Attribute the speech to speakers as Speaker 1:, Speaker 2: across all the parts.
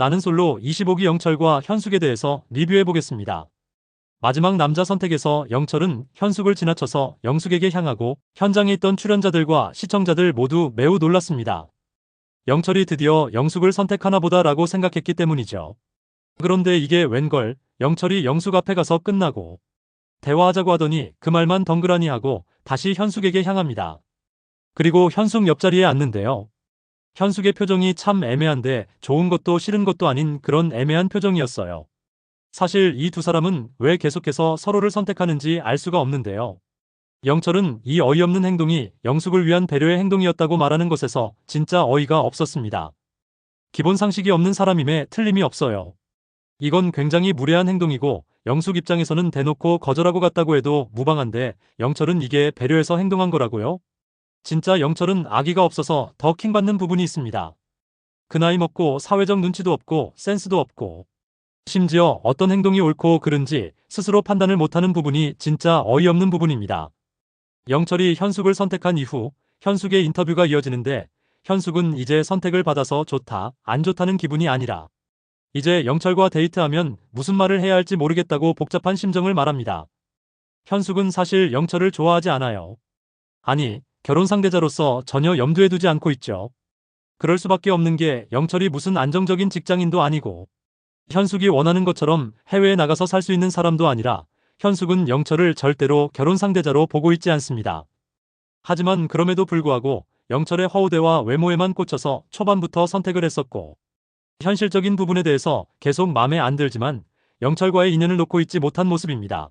Speaker 1: 나는 솔로 25기 영철과 현숙에 대해서 리뷰해 보겠습니다. 마지막 남자 선택에서 영철은 현숙을 지나쳐서 영숙에게 향하고 현장에 있던 출연자들과 시청자들 모두 매우 놀랐습니다. 영철이 드디어 영숙을 선택하나 보다 라고 생각했기 때문이죠. 그런데 이게 웬걸 영철이 영숙 앞에 가서 끝나고 대화하자고 하더니 그 말만 덩그라니 하고 다시 현숙에게 향합니다. 그리고 현숙 옆자리에 앉는데요. 현숙의 표정이 참 애매한데 좋은 것도 싫은 것도 아닌 그런 애매한 표정이었어요. 사실 이 두 사람은 왜 계속해서 서로를 선택하는지 알 수가 없는데요. 영철은 이 어이없는 행동이 영숙을 위한 배려의 행동이었다고 말하는 것에서 진짜 어이가 없었습니다. 기본 상식이 없는 사람임에 틀림이 없어요. 이건 굉장히 무례한 행동이고 영숙 입장에서는 대놓고 거절하고 갔다고 해도 무방한데 영철은 이게 배려해서 행동한 거라고요? 진짜 영철은 아기가 없어서 더 킹받는 부분이 있습니다. 그 나이 먹고 사회적 눈치도 없고 센스도 없고 심지어 어떤 행동이 옳고 그른지 스스로 판단을 못하는 부분이 진짜 어이없는 부분입니다. 영철이 현숙을 선택한 이후 현숙의 인터뷰가 이어지는데 현숙은 이제 선택을 받아서 좋다, 안 좋다는 기분이 아니라 이제 영철과 데이트하면 무슨 말을 해야 할지 모르겠다고 복잡한 심정을 말합니다. 현숙은 사실 영철을 좋아하지 않아요. 아니, 결혼 상대자로서 전혀 염두에 두지 않고 있죠. 그럴 수밖에 없는 게 영철이 무슨 안정적인 직장인도 아니고 현숙이 원하는 것처럼 해외에 나가서 살 수 있는 사람도 아니라 현숙은 영철을 절대로 결혼 상대자로 보고 있지 않습니다. 하지만 그럼에도 불구하고 영철의 허우대와 외모에만 꽂혀서 초반부터 선택을 했었고 현실적인 부분에 대해서 계속 마음에 안 들지만 영철과의 인연을 놓고 있지 못한 모습입니다.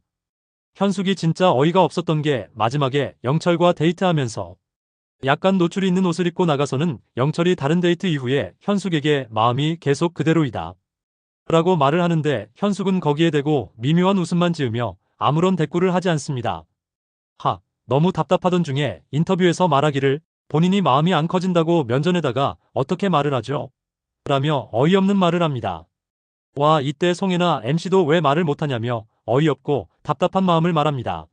Speaker 1: 현숙이 진짜 어이가 없었던 게 마지막에 영철과 데이트하면서 약간 노출이 있는 옷을 입고 나가서는 영철이 다른 데이트 이후에 현숙에게 마음이 계속 그대로이다. 라고 말을 하는데 현숙은 거기에 대고 미묘한 웃음만 지으며 아무런 대꾸를 하지 않습니다. 하, 너무 답답하던 중에 인터뷰에서 말하기를 본인이 마음이 안 커진다고 면전에다가 어떻게 말을 하죠? 라며 어이없는 말을 합니다. 와, 이때 송혜나 MC도 왜 말을 못하냐며 어이없고 답답한 마음을 말합니다.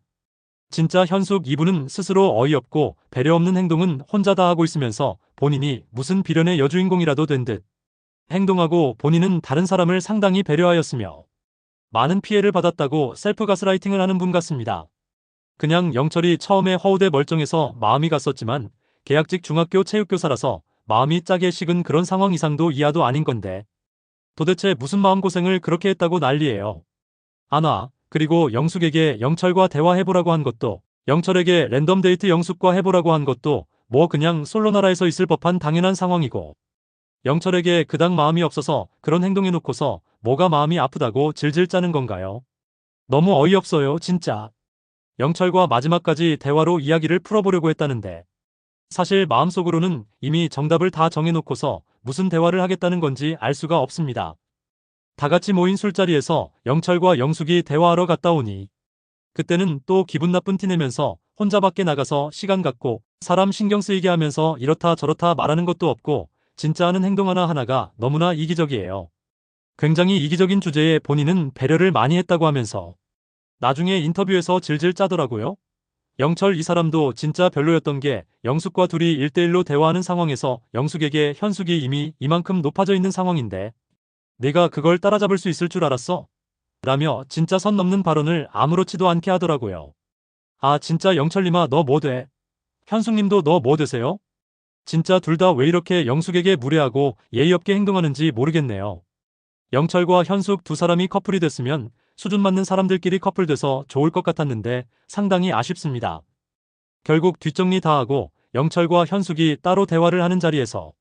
Speaker 1: 진짜 현숙 이분은 스스로 어이없고 배려 없는 행동은 혼자 다 하고 있으면서 본인이 무슨 비련의 여주인공이라도 된 듯 행동하고 본인은 다른 사람을 상당히 배려하였으며 많은 피해를 받았다고 셀프 가스라이팅을 하는 분 같습니다. 그냥 영철이 처음에 허우대 멀쩡해서 마음이 갔었지만 계약직 중학교 체육교사라서 마음이 짜게 식은 그런 상황 이상도 이하도 아닌 건데 도대체 무슨 마음고생을 그렇게 했다고 난리예요. 아나 그리고 영숙에게 영철과 대화해보라고 한 것도 영철에게 랜덤 데이트 영숙과 해보라고 한 것도 뭐 그냥 솔로 나라에서 있을 법한 당연한 상황이고 영철에게 그닥 마음이 없어서 그런 행동해놓고서 뭐가 마음이 아프다고 질질 짜는 건가요? 너무 어이없어요, 진짜. 영철과 마지막까지 대화로 이야기를 풀어보려고 했다는데 사실 마음속으로는 이미 정답을 다 정해놓고서 무슨 대화를 하겠다는 건지 알 수가 없습니다. 다 같이 모인 술자리에서 영철과 영숙이 대화하러 갔다 오니 그때는 또 기분 나쁜 티 내면서 혼자 밖에 나가서 시간 갖고 사람 신경 쓰이게 하면서 이렇다 저렇다 말하는 것도 없고 진짜 하는 행동 하나하나가 너무나 이기적이에요. 굉장히 이기적인 주제에 본인은 배려를 많이 했다고 하면서 나중에 인터뷰에서 질질 짜더라고요. 영철 이 사람도 진짜 별로였던 게 영숙과 둘이 1대1로 대화하는 상황에서 영숙에게 현숙이 이미 이만큼 높아져 있는 상황인데 내가 그걸 따라잡을 수 있을 줄 알았어? 라며 진짜 선 넘는 발언을 아무렇지도 않게 하더라고요. 아 진짜 영철님아 너 뭐 돼? 현숙님도 너 뭐 되세요? 진짜 둘 다 왜 이렇게 영숙에게 무례하고 예의 없게 행동하는지 모르겠네요. 영철과 현숙 두 사람이 커플이 됐으면 수준 맞는 사람들끼리 커플 돼서 좋을 것 같았는데 상당히 아쉽습니다. 결국 뒷정리 다 하고 영철과 현숙이 따로 대화를 하는 자리에서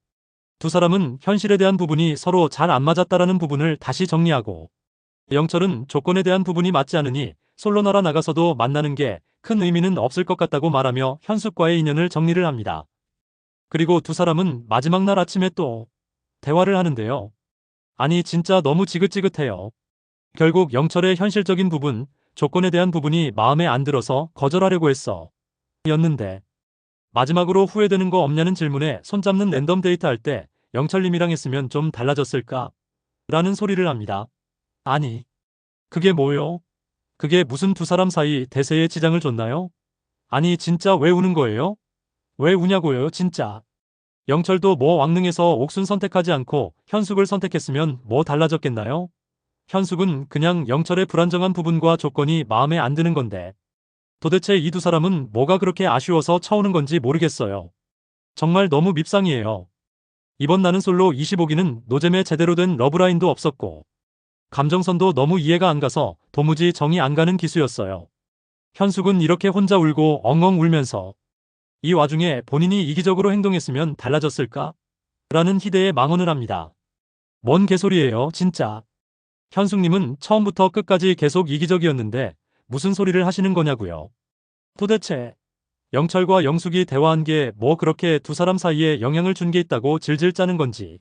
Speaker 1: 두 사람은 현실에 대한 부분이 서로 잘 안 맞았다라는 부분을 다시 정리하고 영철은 조건에 대한 부분이 맞지 않으니 솔로 나라 나가서도 만나는 게 큰 의미는 없을 것 같다고 말하며 현숙과의 인연을 정리를 합니다. 그리고 두 사람은 마지막 날 아침에 또 대화를 하는데요. 아니 진짜 너무 지긋지긋해요. 결국 영철의 현실적인 부분, 조건에 대한 부분이 마음에 안 들어서 거절하려고 했어. 였는데 마지막으로 후회되는 거 없냐는 질문에 손잡는 랜덤 데이트 할 때 영철님이랑 했으면 좀 달라졌을까? 라는 소리를 합니다. 아니, 그게 뭐요? 그게 무슨 두 사람 사이 대세에 지장을 줬나요? 아니 진짜 왜 우는 거예요? 왜 우냐고요 진짜. 영철도 뭐 왕릉에서 옥순 선택하지 않고 현숙을 선택했으면 뭐 달라졌겠나요? 현숙은 그냥 영철의 불안정한 부분과 조건이 마음에 안 드는 건데. 도대체 이 두 사람은 뭐가 그렇게 아쉬워서 쳐오는 건지 모르겠어요. 정말 너무 밉상이에요. 이번 나는 솔로 25기는 노잼에 제대로 된 러브라인도 없었고, 감정선도 너무 이해가 안 가서 도무지 정이 안 가는 기수였어요. 현숙은 이렇게 혼자 울고 엉엉 울면서 이 와중에 본인이 이기적으로 행동했으면 달라졌을까? 라는 희대에 망언을 합니다. 뭔 개소리예요, 진짜. 현숙님은 처음부터 끝까지 계속 이기적이었는데 무슨 소리를 하시는 거냐고요. 도대체 영철과 영숙이 대화한 게 뭐 그렇게 두 사람 사이에 영향을 준 게 있다고 질질 짜는 건지.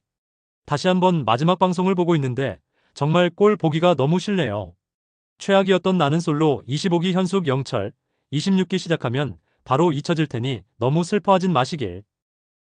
Speaker 1: 다시 한번 마지막 방송을 보고 있는데 정말 꼴 보기가 너무 싫네요. 최악이었던 나는 솔로 25기 현숙 영철 26기 시작하면 바로 잊혀질 테니 너무 슬퍼하진 마시길.